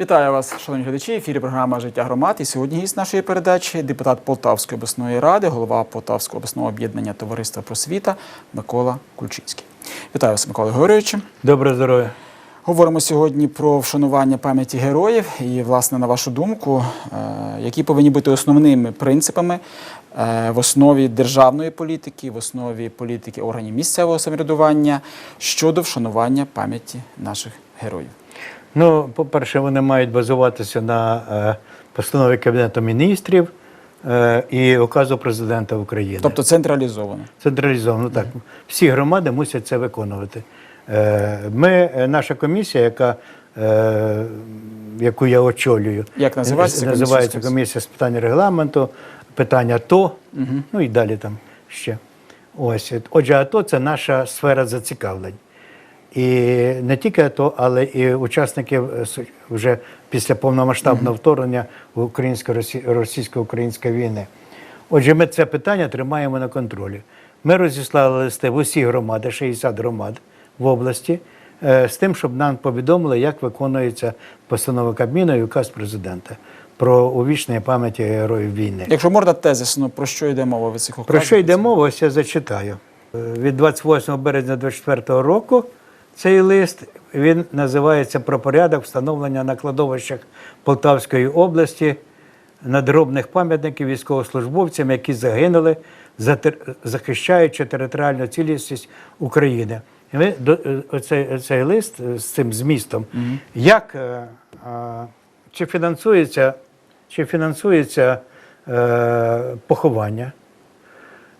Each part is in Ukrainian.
Вітаю вас, шановні глядачі. Ефірі програма Життя громад. І сьогодні гість нашої передачі депутат Полтавської обласної ради, голова Полтавського обласного об'єднання Товариства просвіта Микола Кульчицький. Вітаю вас, Микола Григоровичу. Доброго здоров'я. Говоримо сьогодні про вшанування пам'яті героїв. І, власне, на вашу думку, е, які повинні бути основними принципами е, в основі державної політики, в основі політики органів місцевого самоврядування щодо вшанування пам'яті наших героїв. Ну, по-перше, вони мають базуватися на е, постанові Кабінету міністрів е, і указу президента України. Тобто централізовано. централізовано. Так, всі громади мусять це виконувати. Е, Ми, наша комісія, яка, яку я очолюю, Як називається називається комісія? з питань регламенту, питання АТО, ну і далі там ще. Ось. Отже, АТО це наша сфера зацікавлень. І не тільки АТО, але і учасників е, вже після повномасштабного вторгнення в українсько-російсько-української війни. Отже, ми це питання тримаємо на контролі. Ми розіслали листи в усі громади, 60 громад в області, е, з тим, щоб нам повідомили, як виконується постанова Кабміну і указ президента про увічнення пам'яті героїв війни. Якщо можна тезисно, про що йде мова в цих Про що йде мова, ось я зачитаю. Е, Від 28 березня 2024 року цей лист він називається про порядок встановлення на кладовищах Полтавської області надгробних пам'ятників військовослужбовцям, які загинули, захищаючи територіальну цілісність України. І ми оцей, оцей лист з цим змістом, як е, чи фінансується, чи фінансується е, поховання,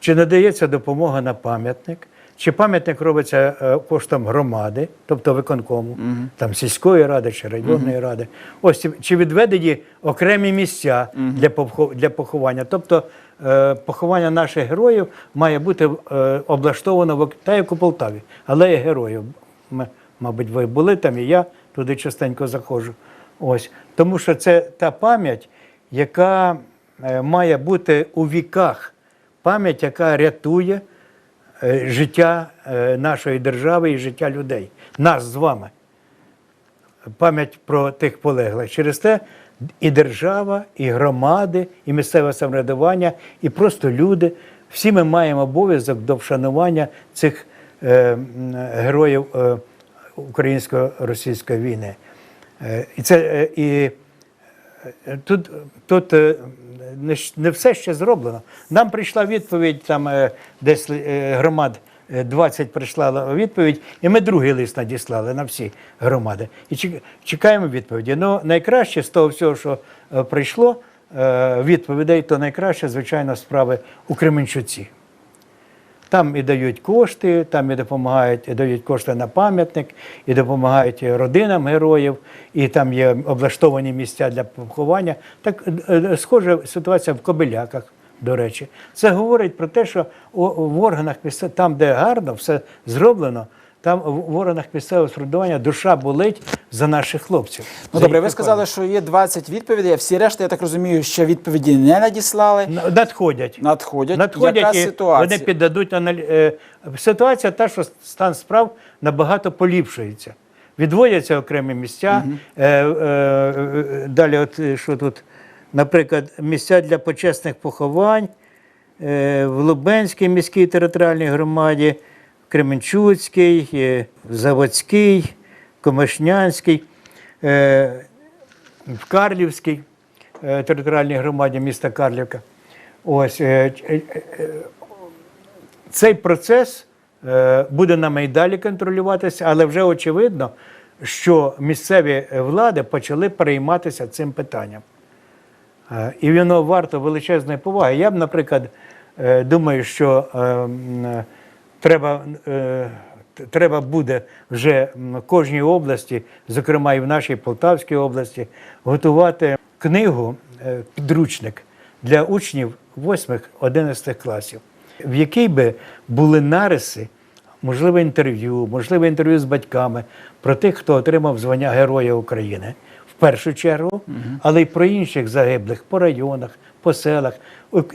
чи надається допомога на пам'ятник, чи пам'ятник робиться е, коштом громади, тобто виконкому, там сільської ради чи районної ради. Ось чи- відведені окремі місця для, похо- для поховання. Тобто е, поховання наших героїв має бути е, облаштовано в та як у Полтаві, алея героїв. Ми, мабуть, ви були там, і я туди частенько заходжу. Ось. Тому що це та пам'ять, яка має бути у віках пам'ять, яка рятує життя е, нашої держави і життя людей, нас з вами. Пам'ять про тих полеглих. Через те і держава, і громади, і місцеве самоврядування, і просто люди. Всі ми маємо обов'язок до вшанування цих е, героїв е, українсько-російської війни. Е, і це е, і Е, Тут, тут е, не, все ще зроблено. Нам прийшла відповідь, там е, десь е, громад е, 20 прийшла відповідь, і ми другий лист надіслали на всі громади. І чек- чекаємо відповіді. Ну, найкраще з того всього, що е, прийшло, е, відповідей, то найкраще, звичайно, справи у Кременчуці. Там і дають кошти, там і допомагають, і дають кошти на пам'ятник, і допомагають родинам героїв, і там є облаштовані місця для поховання. Так е, е, схожа ситуація в Кобиляках, до речі. Це говорить про те, що в органах там, де гарно, все зроблено, там в органах місцевого самоврядування душа болить за наших хлопців. Ну за добре, ви сказали, що є 20 відповідей, а всі решта, я так розумію, ще відповіді не надіслали. надходять. Надходять. Надходять Яка і ситуація? вони піддадуть аналі... е, Ситуація та, що стан справ набагато поліпшується. Відводяться окремі місця. Е, е, далі, от що тут, наприклад, місця для почесних поховань е, в Лубенській міській територіальній громаді, Кременчуцькій, е, Заводській, Комишнянській. Е, в Карлівській е, територіальній громаді міста Карлівка. Ось цей процес буде нам і далі контролюватися, але вже очевидно, що місцеві влади почали перейматися цим питанням. І воно варто величезної поваги. Я б, наприклад, думаю, що е, м, е, треба, е, треба буде вже кожній області, зокрема і в нашій Полтавській області, готувати книгу, е, підручник для учнів 8-11 класів, в якій би були нариси можливе інтерв'ю, можливе інтерв'ю з батьками про тих, хто отримав звання Героя України в першу чергу, але й про інших загиблих по районах, по селах.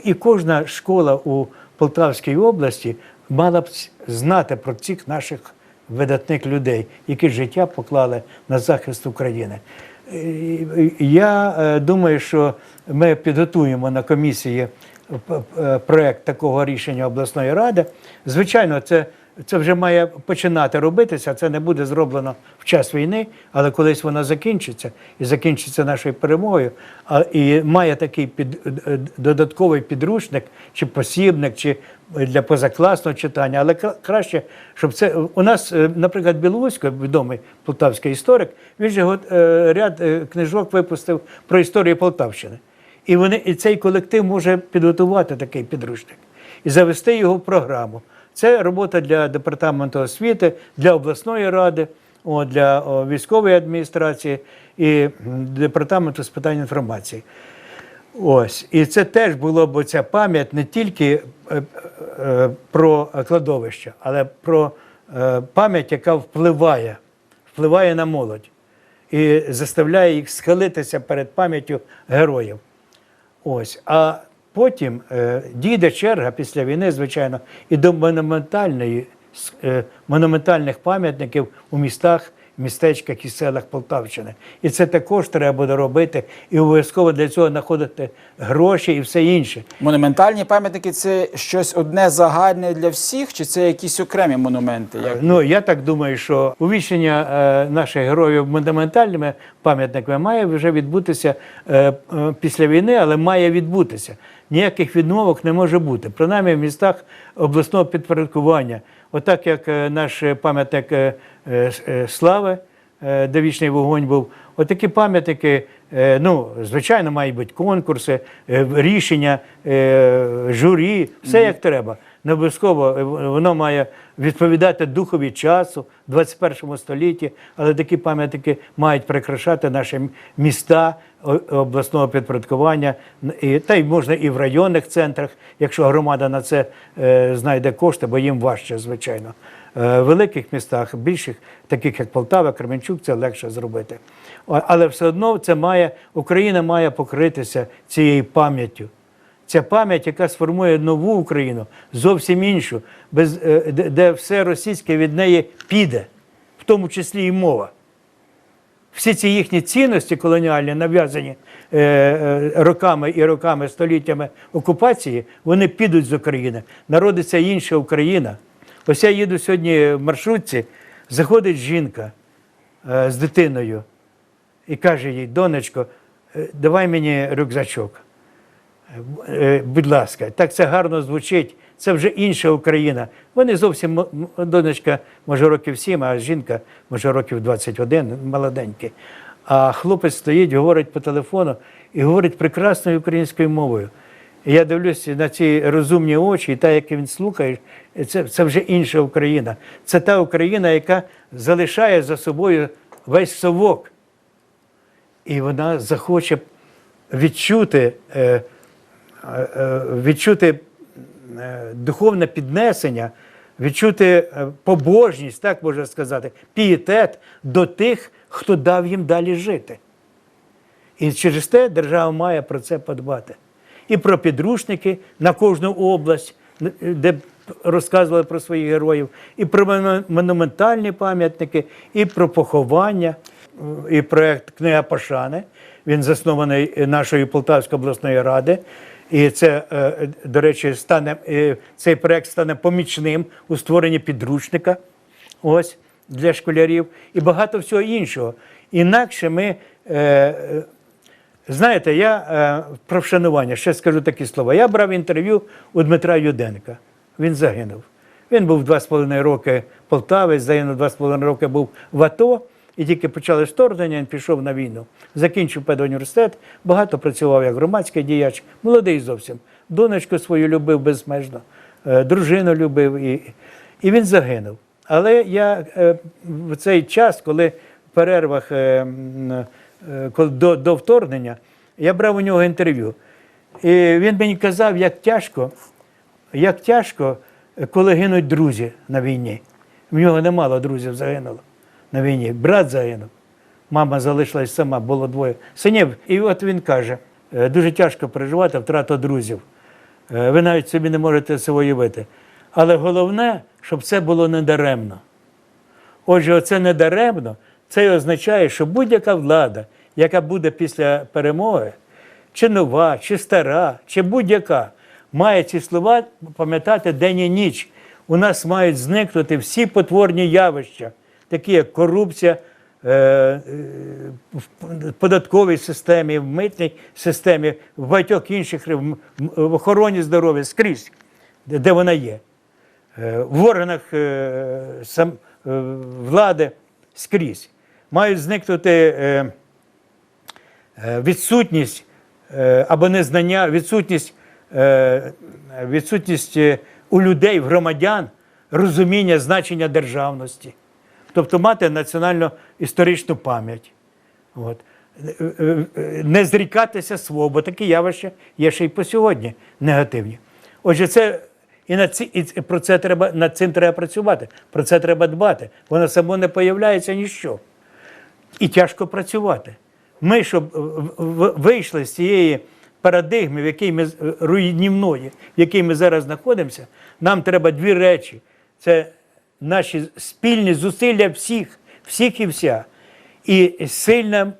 І кожна школа у Полтавській області мала б знати про цих наших видатних людей, які життя поклали на захист України. І Я е, думаю, що ми підготуємо на комісії п- проект такого рішення обласної ради. Звичайно, це, це вже має починати робитися. Це не буде зроблено в час війни, але колись вона закінчиться і закінчиться нашою перемогою. А, і має такий під, е, додатковий підручник, чи посібник, чи для позакласного читання. Але краще, щоб це у нас, е, наприклад, Білоусько, відомий полтавський історик, він же е, ряд е, книжок випустив про історію Полтавщини. І вони, і цей колектив може підготувати такий підручник і завести його в програму. Це робота для департаменту освіти, для обласної ради, для військової адміністрації і департаменту з питань інформації. Ось. І це теж було б ця пам'ять не тільки е, е, про кладовище, але про е, пам'ять, яка впливає, впливає на молодь і заставляє їх схилитися перед пам'яттю героїв. Ось. А потім е, дійде черга після війни, звичайно, і до монументальної, е, монументальних пам'ятників у містах, містечках і селах Полтавщини. І це також треба буде робити, і обов'язково для цього знаходити гроші і все інше. Монументальні пам'ятники це щось одне загальне для всіх, чи це якісь окремі монументи? Як... Ну я так думаю, що увічнення е, наших героїв монументальними пам'ятниками має вже відбутися е, е, після війни, але має відбутися. Ніяких відмовок не може бути. Принаймні в містах обласного підпорядкування. Отак як е, наш пам'ятник е, е, слави, де вічний вогонь був. Отакі пам'ятники, ну, звичайно, мають бути конкурси, рішення, журі, все як треба. Не обов'язково воно має відповідати духові часу в 21 столітті, але такі пам'ятники мають прикрашати наші міста обласного підпорядкування, та й можна і в районних центрах, якщо громада на це е, знайде кошти, бо їм важче, звичайно. Е, В великих містах, більших, таких як Полтава, Кременчук, це легше зробити. Але все одно це має, Україна має покритися цією пам'яттю. Ця пам'ять, яка сформує нову Україну, зовсім іншу, без, е, де все російське від неї піде, в тому числі і мова. Всі ці їхні цінності колоніальні, нав'язані е, е, роками і роками, століттями окупації, вони підуть з України. Народиться інша Україна. Ось я їду сьогодні в маршрутці, заходить жінка е, з дитиною і каже їй, донечко, е, давай мені рюкзачок. Е, Будь ласка, так це гарно звучить. Це вже інша Україна. Вони зовсім донечка, може років 7, а жінка, може років 21, молоденькі. А хлопець стоїть, говорить по телефону і говорить прекрасною українською мовою. І я дивлюся на ці розумні очі, і та, як він слухає, це, це вже інша Україна. Це та Україна, яка залишає за собою весь совок. І вона захоче відчути, е, відчути е, духовне піднесення, відчути е, побожність, так можна сказати, пієтет до тих, хто дав їм далі жити. І через те держава має про це подбати. І про підручники на кожну область, де розказували про своїх героїв, і про монументальні пам'ятники, і про поховання, і проєкт Книга Пошани. Він заснований нашою Полтавською обласною ради. І це, е, до речі, стане, е, цей проєкт стане помічним у створенні підручника ось, для школярів і багато всього іншого. Інакше ми. е, Знаєте, я про вшанування ще скажу такі слова. Я брав інтерв'ю у Дмитра Юденка. Він загинув. Він був два з половиною роки полтавець, загинув два з половиною роки був в АТО, і тільки почали вторгнення, він пішов на війну. Закінчив педуніверситет, багато працював як громадський діяч, молодий зовсім. Донечку свою любив безмежно, е, дружину любив, і, і він загинув. Але я е, в цей час, коли в перервах е, до, до вторгнення, я брав у нього інтерв'ю. І він мені казав, як тяжко, як тяжко, коли гинуть друзі на війні. В нього немало друзів загинуло на війні. Брат загинув, мама залишилась сама, було двоє синів. І от він каже: е, дуже тяжко переживати втрату друзів. Е, Ви навіть собі не можете це уявити. Але головне, щоб це було недаремно. Отже, оце недаремно, це означає, що будь-яка влада, яка буде після перемоги, чи нова, чи стара, чи будь-яка, має ці слова пам'ятати день і ніч. У нас мають зникнути всі потворні явища, такі як корупція е, е, в податковій системі, в митній системі, в багатьох інших в охороні здоров'я скрізь, де, вона є. Е, в органах влади скрізь. Мають зникнути відсутність або незнання, відсутність, відсутність у людей, в громадян розуміння значення державності. Тобто мати національно-історичну пам'ять. От. Е, е, Не зрікатися свого, бо такі явища є ще й по сьогодні негативні. Отже, це і, над ці, і про це треба, над цим треба працювати, про це треба дбати. Воно само не появляється ніщо. І тяжко працювати. Ми, щоб е, вийшли з цієї парадигми, в якій ми руйнівної, в якій ми зараз знаходимося, нам треба дві речі: це наші спільні зусилля всіх, всіх і вся, і сильна,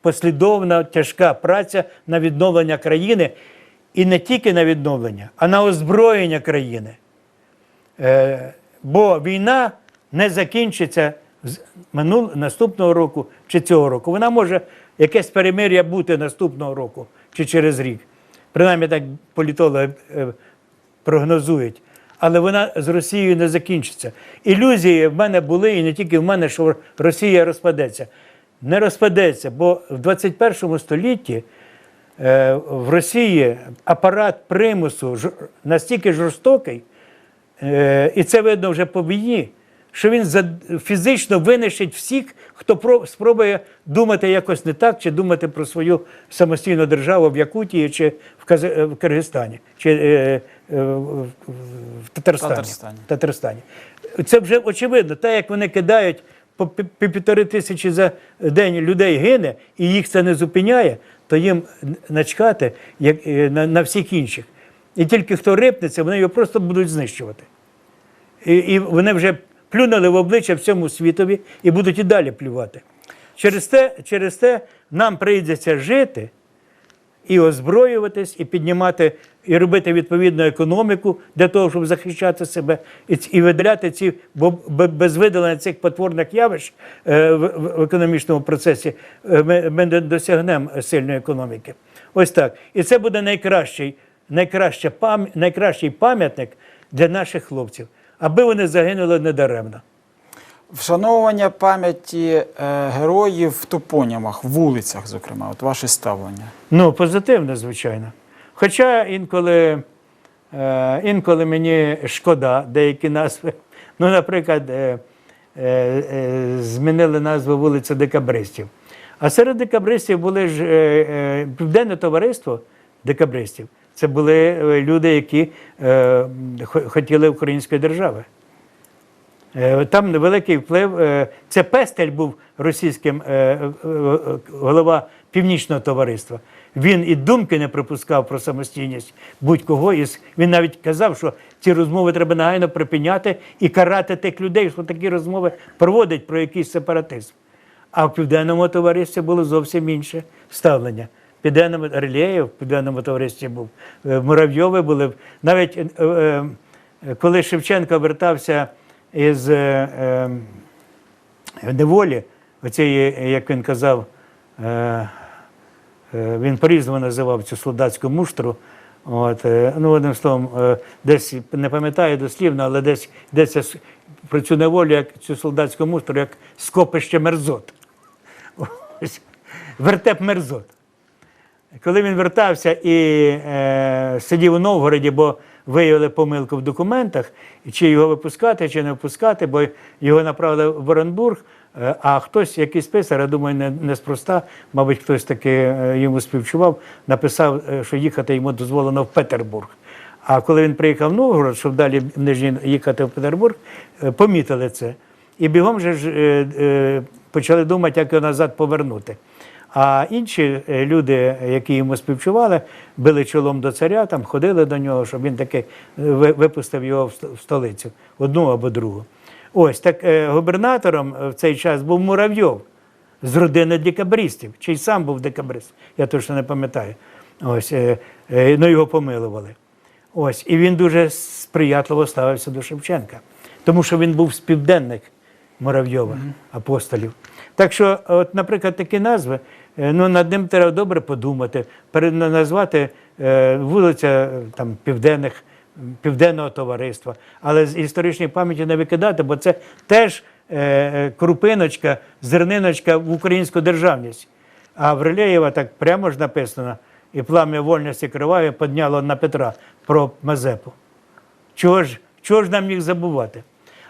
послідовна, тяжка праця на відновлення країни, і не тільки на відновлення, а на озброєння країни. Е, бо війна не закінчиться наступного року чи цього року. Вона може якесь перемир'я бути наступного року чи через рік. Принаймні так політологи е, прогнозують. Але вона з Росією не закінчиться. Ілюзії в мене були, і не тільки в мене, що Росія розпадеться. Не розпадеться, бо в 21 столітті е, в Росії апарат примусу настільки жорстокий, Е, І це видно вже по війні, що він фізично винищить всіх, хто спробує думати якось не так, чи думати про свою самостійну державу в Якутії чи в, е, Киргизстані, чи в- в Татарстані. Татарстані. Татарстані. Це вже очевидно, так як вони кидають по пі- пі- півтори тисячі за день людей гине, і їх це не зупиняє, то їм начкати як, е, на, на всіх інших. І тільки хто рипнеться, вони його просто будуть знищувати. І, і вони вже плюнули в обличчя всьому світові і будуть і далі плювати. Через те, через те нам прийдеться жити і озброюватись, і піднімати, і робити відповідну економіку для того, щоб захищати себе, і, виділяти ці, бо без видалення цих потворних явищ е, в, економічному процесі е, ми, не досягнемо сильної економіки. Ось так. І це буде найкращий, найкращий пам'ятник для наших хлопців, аби вони загинули недаремно. Вшановування пам'яті е, героїв в топонімах, вулицях, зокрема, от ваше ставлення. Ну, позитивно, звичайно. Хоча інколи, е, інколи мені шкода деякі назви. Ну, наприклад, е, е, змінили назву вулиці Декабристів. А серед декабристів були ж Південне товариство декабристів. Це були люди, які хотіли української держави. Там невеликий вплив. Це Пестель був російським голова північного товариства. Він і думки не припускав про самостійність будь-кого. із- Він навіть казав, що ці розмови треба негайно припиняти і карати тих людей, що такі розмови проводять про якийсь сепаратизм. А в південному товаристві було зовсім інше ставлення. Південному Релєєв в південному товаристві був, е, Муравйови були. Навіть е, е, коли Шевченко вертався із неволі, оцієї, як він казав, він по-різному називав цю солдатську муштру. От, е, ну, одним словом, е, десь не пам'ятаю дослівно, але десь йдеться про цю неволю, як цю солдатську муштру, як скопище мерзот. Вертеп мерзот. Коли він вертався і е, сидів у Новгороді, бо виявили помилку в документах, чи його випускати, чи не випускати, бо його направили в Оренбург, е, а хтось, якийсь писар, я думаю, не, неспроста, мабуть, хтось таки е, йому співчував, написав, е, що їхати йому дозволено в Петербург. А коли він приїхав в Новгород, щоб далі в Нижній їхати в Петербург, помітили це. І бігом же ж почали думати, як його назад повернути. А інші е, люди, які йому співчували, били чолом до царя, там ходили до нього, щоб він таки е, випустив його в столицю, одну або другу. Ось так е, губернатором е, в цей час був Муравйов. з родини декабристів, чи й сам був декабрист, я точно не пам'ятаю. Ось, е, е, ну його помилували. Ось, і він дуже сприятливо ставився до Шевченка, тому що він був співденник Муравйова, апостолів. Так що, от, наприклад, такі назви, е, ну, над ним треба добре подумати, назвати е, вулиця е, там, південних, південного товариства, але з історичної пам'яті не викидати, бо це теж е, е, крупиночка, зерниночка в українську державність. А в Рилеєва так прямо ж написано, і плам'я вольності криваве підняло на Петра про Мазепу. Чого ж, чого ж нам їх забувати?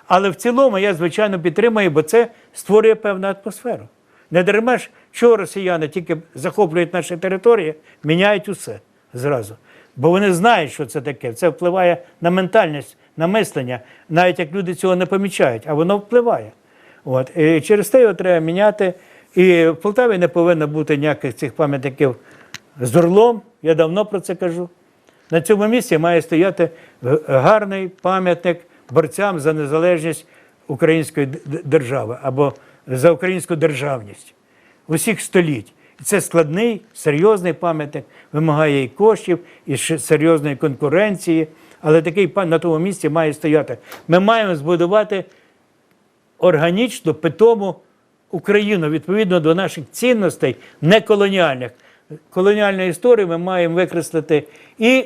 Але в цілому я, звичайно, підтримую, бо це створює певну атмосферу. Не дарма ж, чого росіяни тільки захоплюють наші території, міняють усе зразу. Бо вони знають, що це таке. Це впливає на ментальність, на мислення, навіть як люди цього не помічають, а воно впливає. От. І через те його треба міняти. І в Полтаві не повинно бути ніяких цих пам'ятників з орлом. Я давно про це кажу. На цьому місці має стояти гарний пам'ятник борцям за незалежність української держави або за українську державність усіх століть. І Це складний, серйозний пам'ятник, вимагає і коштів, і серйозної конкуренції. Але такий на тому місці має стояти. Ми маємо збудувати органічну, питому Україну відповідно до наших цінностей неколоніальних. Колоніальну історію ми маємо викреслити і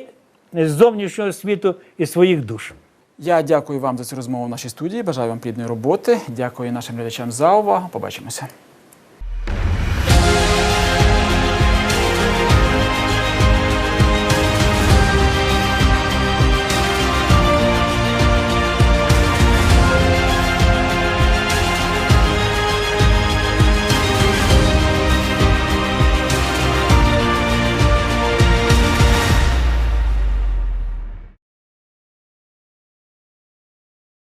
з зовнішнього світу, і своїх душ. Я дякую вам за цю розмову в нашій студії. Бажаю вам плідної роботи. Дякую нашим глядачам за увагу. Побачимося.